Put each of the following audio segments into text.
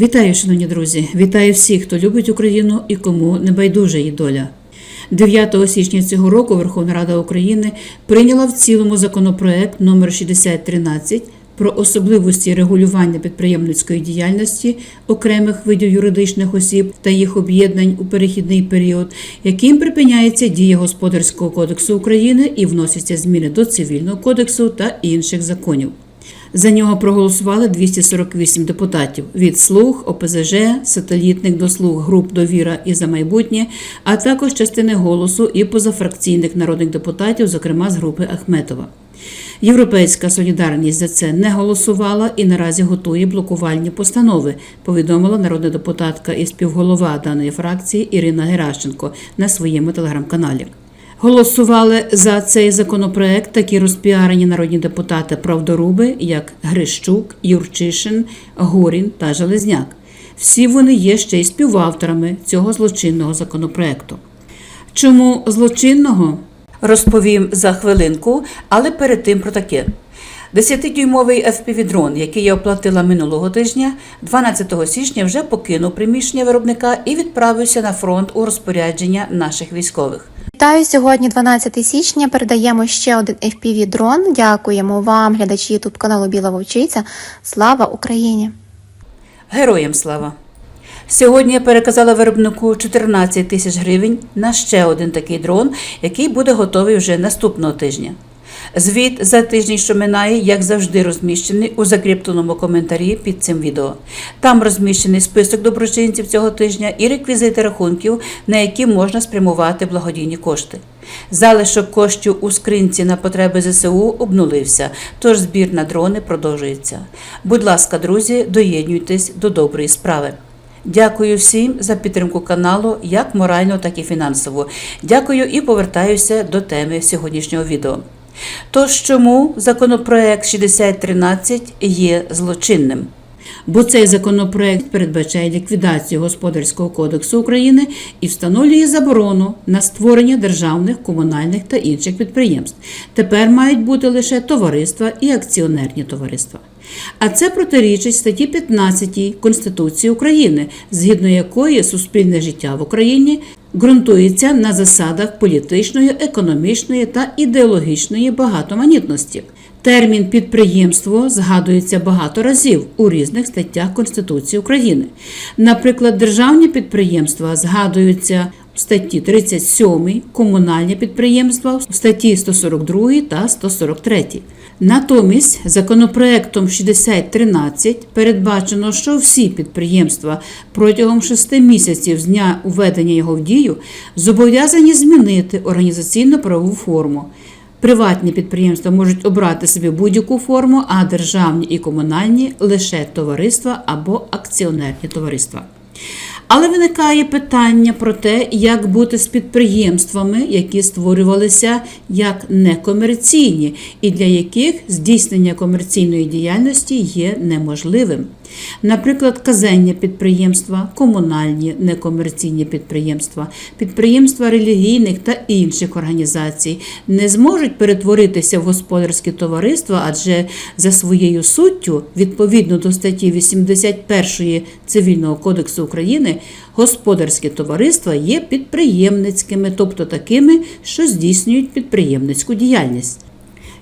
Вітаю, шановні друзі! Вітаю всіх, хто любить Україну і кому не байдужа її доля. 9 січня цього року Верховна Рада України прийняла в цілому законопроект номер 6013 про особливості регулювання підприємницької діяльності окремих видів юридичних осіб та їх об'єднань у перехідний період, яким припиняється дія Господарського кодексу України і вносяться зміни до Цивільного кодексу та інших законів. За нього проголосували 248 депутатів від слуг, ОПЗЖ, сателітних до слуг груп Довіра і за майбутнє, а також частини голосу і позафракційних народних депутатів, зокрема з групи Ахметова. Європейська солідарність за це не голосувала і наразі готує блокувальні постанови, повідомила народна депутатка і співголова даної фракції Ірина Геращенко на своєму телеграм-каналі. Голосували за цей законопроект такі розпіарені народні депутати правдоруби, як Грищук, Юрчишин, Горін та Железняк. Всі вони є ще й співавторами цього злочинного законопроекту. Чому злочинного? Розповім за хвилинку, але перед тим про таке. 10-дюймовий FPV-дрон, який я оплатила минулого тижня, 12 січня вже покинув приміщення виробника і відправився на фронт у розпорядження наших військових. Вітаю сьогодні, 12 січня. Передаємо ще один fpv дрон. Дякуємо вам, глядачі ютуб каналу Біла Вовчиця. Слава Україні! Героям слава! Сьогодні я переказала виробнику 14 тисяч гривень на ще один такий дрон, який буде готовий вже наступного тижня. Звіт за тиждень, що минає, як завжди, розміщений у закріпленому коментарі під цим відео. Там розміщений список доброчинців цього тижня і реквізити рахунків, на які можна спрямувати благодійні кошти. Залишок коштів у скринці на потреби ЗСУ обнулився, тож збір на дрони продовжується. Будь ласка, друзі, доєднуйтесь до доброї справи. Дякую всім за підтримку каналу, як морально, так і фінансово. Дякую і повертаюся до теми сьогоднішнього відео. Тож чому законопроект 6013 є злочинним? Бо цей законопроект передбачає ліквідацію Господарського кодексу України і встановлює заборону на створення державних, комунальних та інших підприємств. Тепер мають бути лише товариства і акціонерні товариства. А це протирічить статті 15 Конституції України, згідно якої суспільне життя в Україні ґрунтується на засадах політичної, економічної та ідеологічної багатоманітності. Термін підприємство згадується багато разів у різних статтях Конституції України. Наприклад, державні підприємства згадуються в статті 37, комунальні підприємства в статті 142 та 143. Натомість законопроектом 6013 передбачено, що всі підприємства протягом 6 місяців з дня введення його в дію зобов'язані змінити організаційно-правову форму. Приватні підприємства можуть обрати собі будь-яку форму, а державні і комунальні лише товариства або акціонерні товариства. Але виникає питання про те, як бути з підприємствами, які створювалися як некомерційні, і для яких здійснення комерційної діяльності є неможливим. Наприклад, казенні підприємства, комунальні некомерційні підприємства, підприємства релігійних та інших організацій не зможуть перетворитися в господарські товариства, адже за своєю суттю, відповідно до статті 81 Цивільного кодексу України, господарські товариства є підприємницькими, тобто такими, що здійснюють підприємницьку діяльність.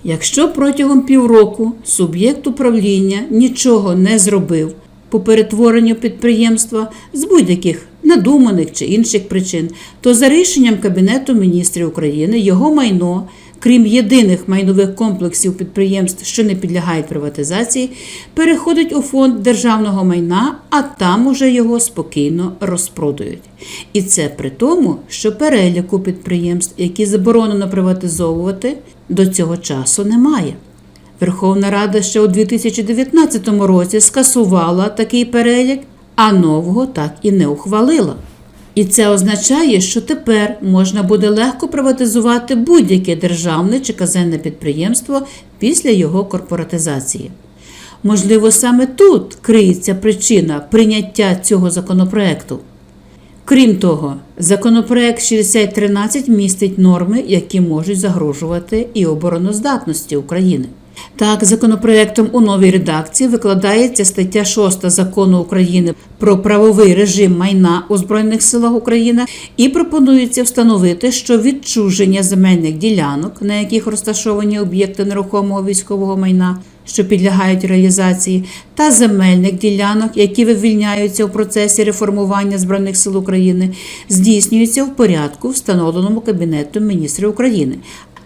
Якщо протягом півроку суб'єкт управління нічого не зробив по перетворенню підприємства з будь-яких надуманих чи інших причин, то за рішенням Кабінету міністрів України його майно, крім єдиних майнових комплексів підприємств, що не підлягають приватизації, переходить у фонд державного майна, а там уже його спокійно розпродають. І це при тому, що переліку підприємств, які заборонено приватизовувати, до цього часу немає. Верховна Рада ще у 2019 році скасувала такий перелік, а нового так і не ухвалила. І це означає, що тепер можна буде легко приватизувати будь-яке державне чи казенне підприємство після його корпоратизації. Можливо, саме тут криється причина прийняття цього законопроекту. Крім того, законопроект 6013 містить норми, які можуть загрожувати і обороноздатності України. Так, законопроектом у новій редакції викладається стаття 6 закону України про правовий режим майна у Збройних силах України і пропонується встановити, що відчуження земельних ділянок, на яких розташовані об'єкти нерухомого військового майна, що підлягають реалізації, та земельних ділянок, які вивільняються в процесі реформування Збройних сил України, здійснюється в порядку, встановленому Кабінетом міністрів України.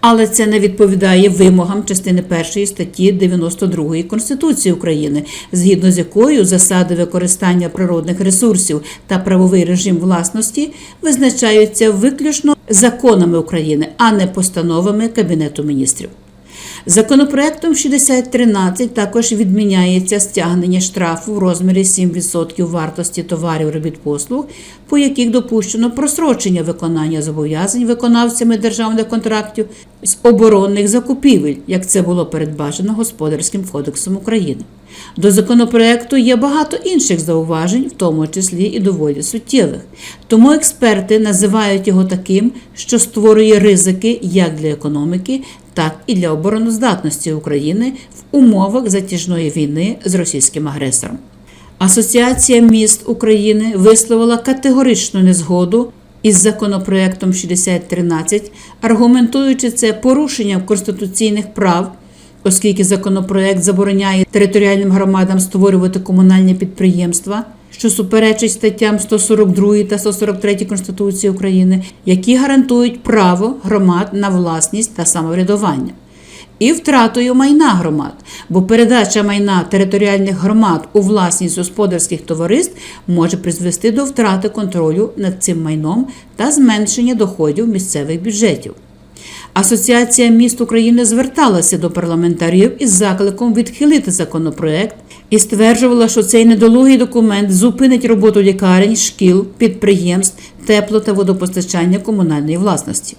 Але це не відповідає вимогам частини 1 статті 92 Конституції України, згідно з якою засади використання природних ресурсів та правовий режим власності визначаються виключно законами України, а не постановами Кабінету міністрів. Законопроектом 6013 також відміняється стягнення штрафу в розмірі 7% вартості товарів робіт послуг, по яких допущено просрочення виконання зобов'язань виконавцями державних контрактів з оборонних закупівель, як це було передбачено Господарським кодексом України. До законопроекту є багато інших зауважень, в тому числі і доволі суттєвих. Тому експерти називають його таким, що створює ризики як для економіки, так і для обороноздатності України в умовах затяжної війни з російським агресором. Асоціація міст України висловила категоричну незгоду із законопроектом 6013, аргументуючи це порушенням конституційних прав, оскільки законопроект забороняє територіальним громадам створювати комунальні підприємства, що суперечить статтям 142 та 143 Конституції України, які гарантують право громад на власність та самоврядування і втратою майна громад, бо передача майна територіальних громад у власність господарських товариств може призвести до втрати контролю над цим майном та зменшення доходів місцевих бюджетів. Асоціація міст України зверталася до парламентарів із закликом відхилити законопроект і стверджувала, що цей недолугий документ зупинить роботу лікарень, шкіл, підприємств, тепло та водопостачання комунальної власності.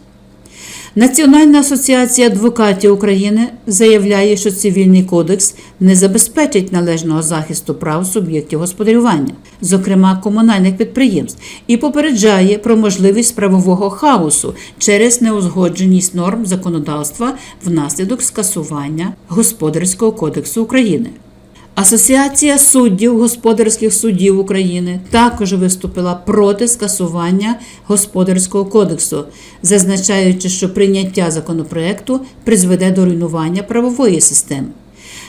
Національна асоціація адвокатів України заявляє, що цивільний кодекс не забезпечить належного захисту прав суб'єктів господарювання, зокрема комунальних підприємств, і попереджає про можливість правового хаосу через неузгодженість норм законодавства внаслідок скасування Господарського кодексу України. Асоціація суддів господарських судів України також виступила проти скасування господарського кодексу, зазначаючи, що прийняття законопроекту призведе до руйнування правової системи.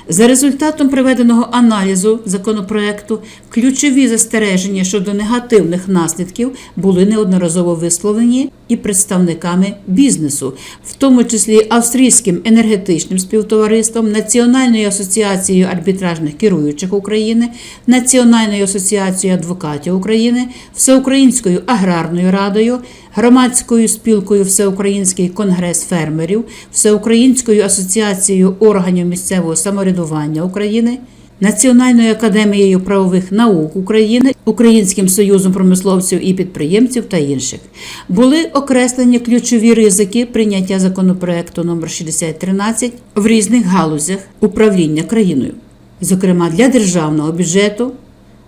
За результатом проведеного аналізу законопроекту, ключові застереження щодо негативних наслідків були неодноразово висловлені і представниками бізнесу, в тому числі австрійським енергетичним співтовариством, Національною асоціацією арбітражних керуючих України, Національною асоціацією адвокатів України, Всеукраїнською аграрною радою, громадською спілкою Всеукраїнський конгрес фермерів, Всеукраїнською асоціацією органів місцевого самоврядування України. Національною академією правових наук України, Українським союзом промисловців і підприємців та інших. Були окреслені ключові ризики прийняття законопроекту номер 6013 в різних галузях управління країною, зокрема для державного бюджету,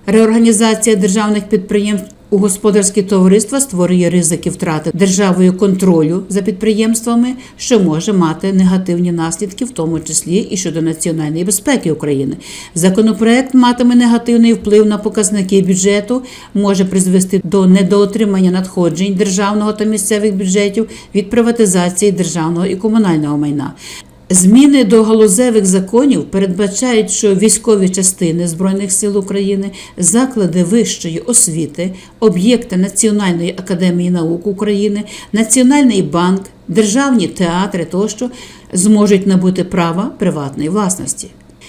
реорганізація державних підприємств у господарські товариства створює ризики втрати державою контролю за підприємствами, що може мати негативні наслідки, в тому числі і щодо національної безпеки України. Законопроект матиме негативний вплив на показники бюджету, може призвести до недоотримання надходжень державного та місцевих бюджетів від приватизації державного і комунального майна. Зміни до галузевих законів передбачають, що військові частини Збройних сил України, заклади вищої освіти, об'єкти Національної академії наук України, Національний банк, державні театри тощо зможуть набути права приватної власності.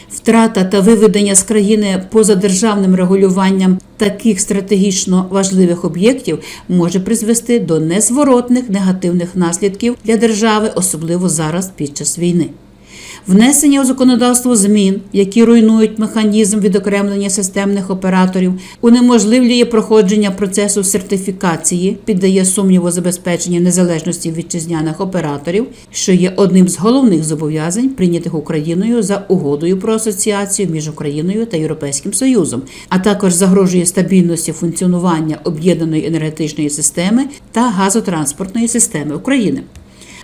Втрата та виведення з країни поза державним регулюванням таких стратегічно важливих об'єктів може призвести до незворотних негативних наслідків для держави, особливо зараз під час війни. Внесення у законодавство змін, які руйнують механізм відокремлення системних операторів, унеможливлює проходження процесу сертифікації, піддає сумніву забезпечення незалежності вітчизняних операторів, що є одним з головних зобов'язань, прийнятих Україною за угодою про асоціацію між Україною та Європейським Союзом, а також загрожує стабільності функціонування об'єднаної енергетичної системи та газотранспортної системи України.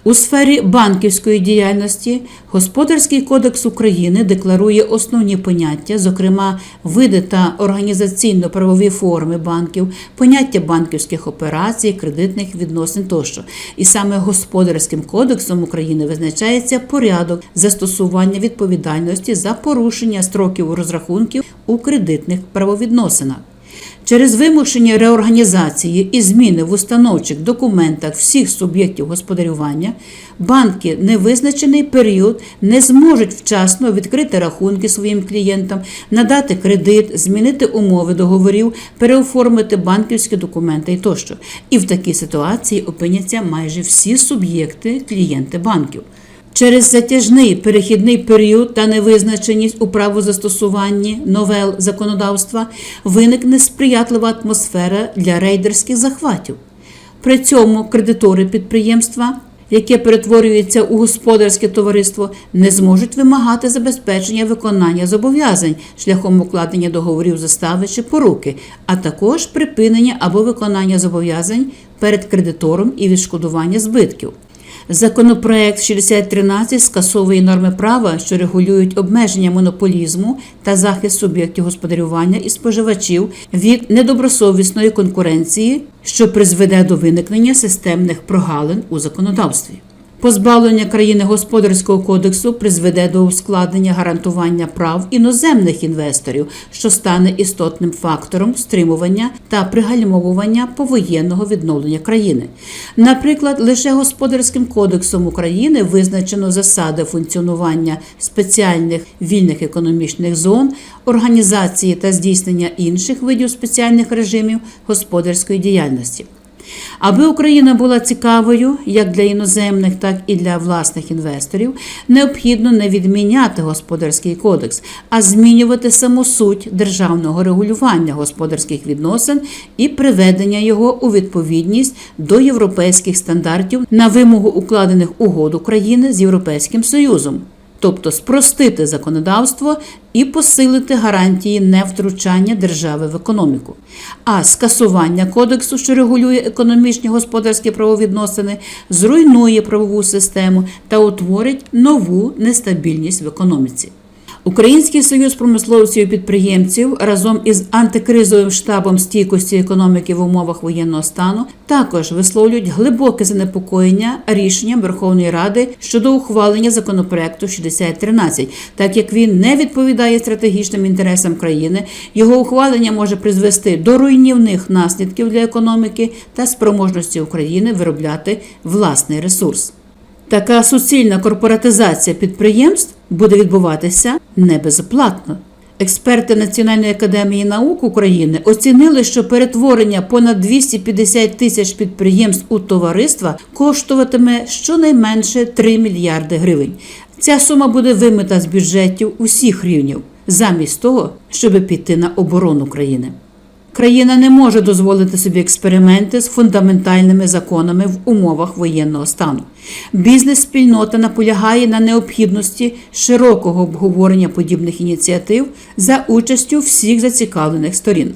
У сфері банківської діяльності Господарський кодекс України декларує основні поняття, зокрема види та організаційно-правові форми банків, поняття банківських операцій, кредитних відносин тощо. І саме Господарським кодексом України визначається порядок застосування відповідальності за порушення строків розрахунків у кредитних правовідносинах. Через вимушені реорганізації і зміни в установчих документах всіх суб'єктів господарювання банки невизначений період не зможуть вчасно відкрити рахунки своїм клієнтам, надати кредит, змінити умови договорів, переоформити банківські документи і тощо. І в такій ситуації опиняться майже всі суб'єкти клієнти банків. Через затяжний перехідний період та невизначеність у правозастосуванні новел законодавства виникне сприятлива атмосфера для рейдерських захватів. При цьому кредитори підприємства, яке перетворюється у господарське товариство, не зможуть вимагати забезпечення виконання зобов'язань шляхом укладення договорів застави чи поруки, а також припинення або виконання зобов'язань перед кредитором і відшкодування збитків. Законопроект 6013 скасовує норми права, що регулюють обмеження монополізму та захист суб'єктів господарювання і споживачів від недобросовісної конкуренції, що призведе до виникнення системних прогалин у законодавстві. Позбавлення країни господарського кодексу призведе до ускладнення гарантування прав іноземних інвесторів, що стане істотним фактором стримування та пригальмовування повоєнного відновлення країни. Наприклад, лише господарським кодексом України визначено засади функціонування спеціальних вільних економічних зон, організації та здійснення інших видів спеціальних режимів господарської діяльності. Аби Україна була цікавою як для іноземних, так і для власних інвесторів, необхідно не відміняти господарський кодекс, а змінювати саму суть державного регулювання господарських відносин і приведення його у відповідність до європейських стандартів на вимогу укладених угод України з Європейським Союзом. Тобто спростити законодавство і посилити гарантії невтручання держави в економіку. А скасування кодексу, що регулює економічні господарські правовідносини, зруйнує правову систему та утворить нову нестабільність в економіці. Український союз промисловців і підприємців разом із антикризовим штабом стійкості економіки в умовах воєнного стану також висловлюють глибоке занепокоєння рішенням Верховної Ради щодо ухвалення законопроекту 6013, так як він не відповідає стратегічним інтересам країни, його ухвалення може призвести до руйнівних наслідків для економіки та спроможності України виробляти власний ресурс. Така суцільна корпоратизація підприємств буде відбуватися не безоплатно. Експерти Національної академії наук України оцінили, що перетворення понад 250 тисяч підприємств у товариства коштуватиме щонайменше 3 мільярди гривень. Ця сума буде вимита з бюджетів усіх рівнів, замість того, щоб піти на оборону країни. Країна не може дозволити собі експерименти з фундаментальними законами в умовах воєнного стану. Бізнес-спільнота наполягає на необхідності широкого обговорення подібних ініціатив за участю всіх зацікавлених сторін.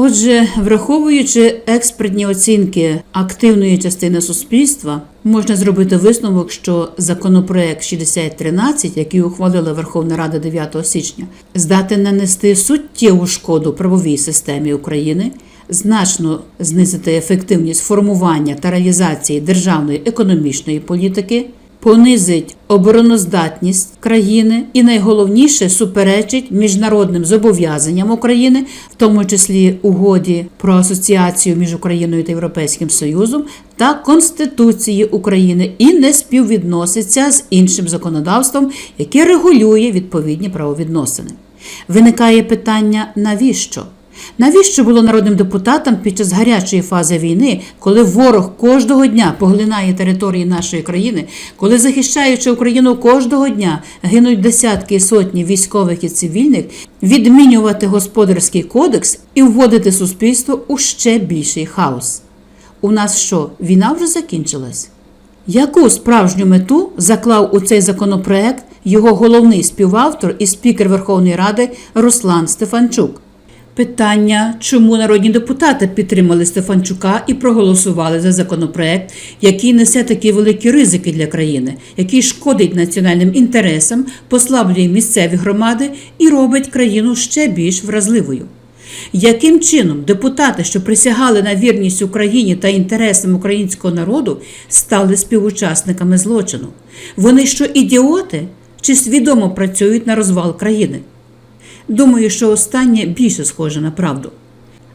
Отже, враховуючи експертні оцінки активної частини суспільства, можна зробити висновок, що законопроект 6013, який ухвалила Верховна Рада 9 січня, здатен нанести суттєву шкоду правовій системі України, значно знизити ефективність формування та реалізації державної економічної політики. Понизить обороноздатність країни і найголовніше суперечить міжнародним зобов'язанням України, в тому числі угоді про асоціацію між Україною та Європейським Союзом та Конституції України і не співвідноситься з іншим законодавством, яке регулює відповідні правовідносини. Виникає питання навіщо? Навіщо було народним депутатам під час гарячої фази війни, коли ворог кожного дня поглинає території нашої країни, коли захищаючи Україну кожного дня гинуть десятки і сотні військових і цивільних, відмінювати господарський кодекс і вводити суспільство у ще більший хаос? У нас що, війна вже закінчилась? Яку справжню мету заклав у цей законопроект його головний співавтор і спікер Верховної Ради Руслан Стефанчук? Питання, чому народні депутати підтримали Стефанчука і проголосували за законопроект, який несе такі великі ризики для країни, який шкодить національним інтересам, послаблює місцеві громади і робить країну ще більш вразливою. Яким чином депутати, що присягали на вірність Україні та інтересам українського народу, стали співучасниками злочину? Вони що ідіоти чи свідомо працюють на розвал країни? Думаю, що останнє більше схоже на правду.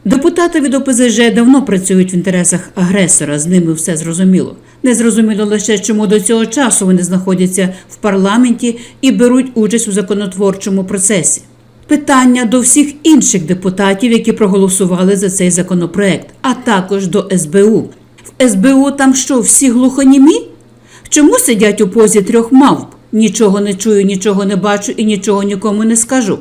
Депутати від ОПЗЖ давно працюють в інтересах агресора, з ними все зрозуміло. Не зрозуміло лише, чому до цього часу вони знаходяться в парламенті і беруть участь у законотворчому процесі. Питання до всіх інших депутатів, які проголосували за цей законопроект, а також до СБУ. В СБУ там що, всі глухонімі? Чому сидять у позі трьох мавп? Нічого не чую, нічого не бачу і нічого нікому не скажу.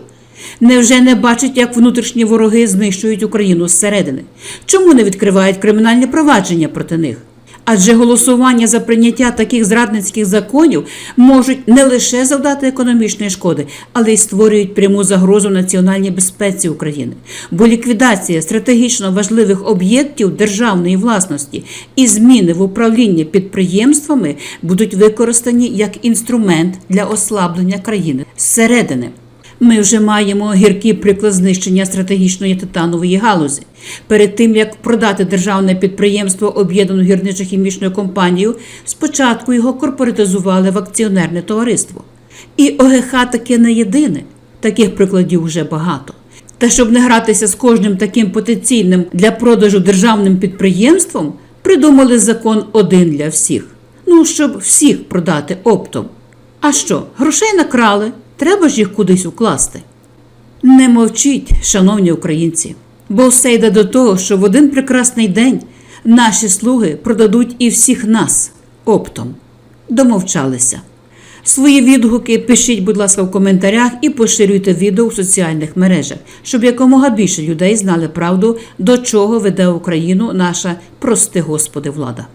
Невже не бачать, як внутрішні вороги знищують Україну зсередини? Чому не відкривають кримінальні провадження проти них? Адже голосування за прийняття таких зрадницьких законів можуть не лише завдати економічної шкоди, але й створюють пряму загрозу національній безпеці України. Бо ліквідація стратегічно важливих об'єктів державної власності і зміни в управлінні підприємствами будуть використані як інструмент для ослаблення країни зсередини. Ми вже маємо гіркий приклад знищення стратегічної титанової галузі. Перед тим як продати державне підприємство об'єднану гірничо-хімічною компанію, спочатку його корпоратизували в акціонерне товариство. І ОГХ таке не єдине. Таких прикладів вже багато. Та щоб не гратися з кожним таким потенційним для продажу державним підприємством, придумали закон один для всіх. Ну, щоб всіх продати оптом. А що, грошей накрали? Треба ж їх кудись укласти. Не мовчіть, шановні українці, бо все йде до того, що в один прекрасний день наші слуги продадуть і всіх нас оптом. Домовчалися. Свої відгуки пишіть, будь ласка, в коментарях і поширюйте відео в соціальних мережах, щоб якомога більше людей знали правду, до чого веде Україну наша прости Господи влада.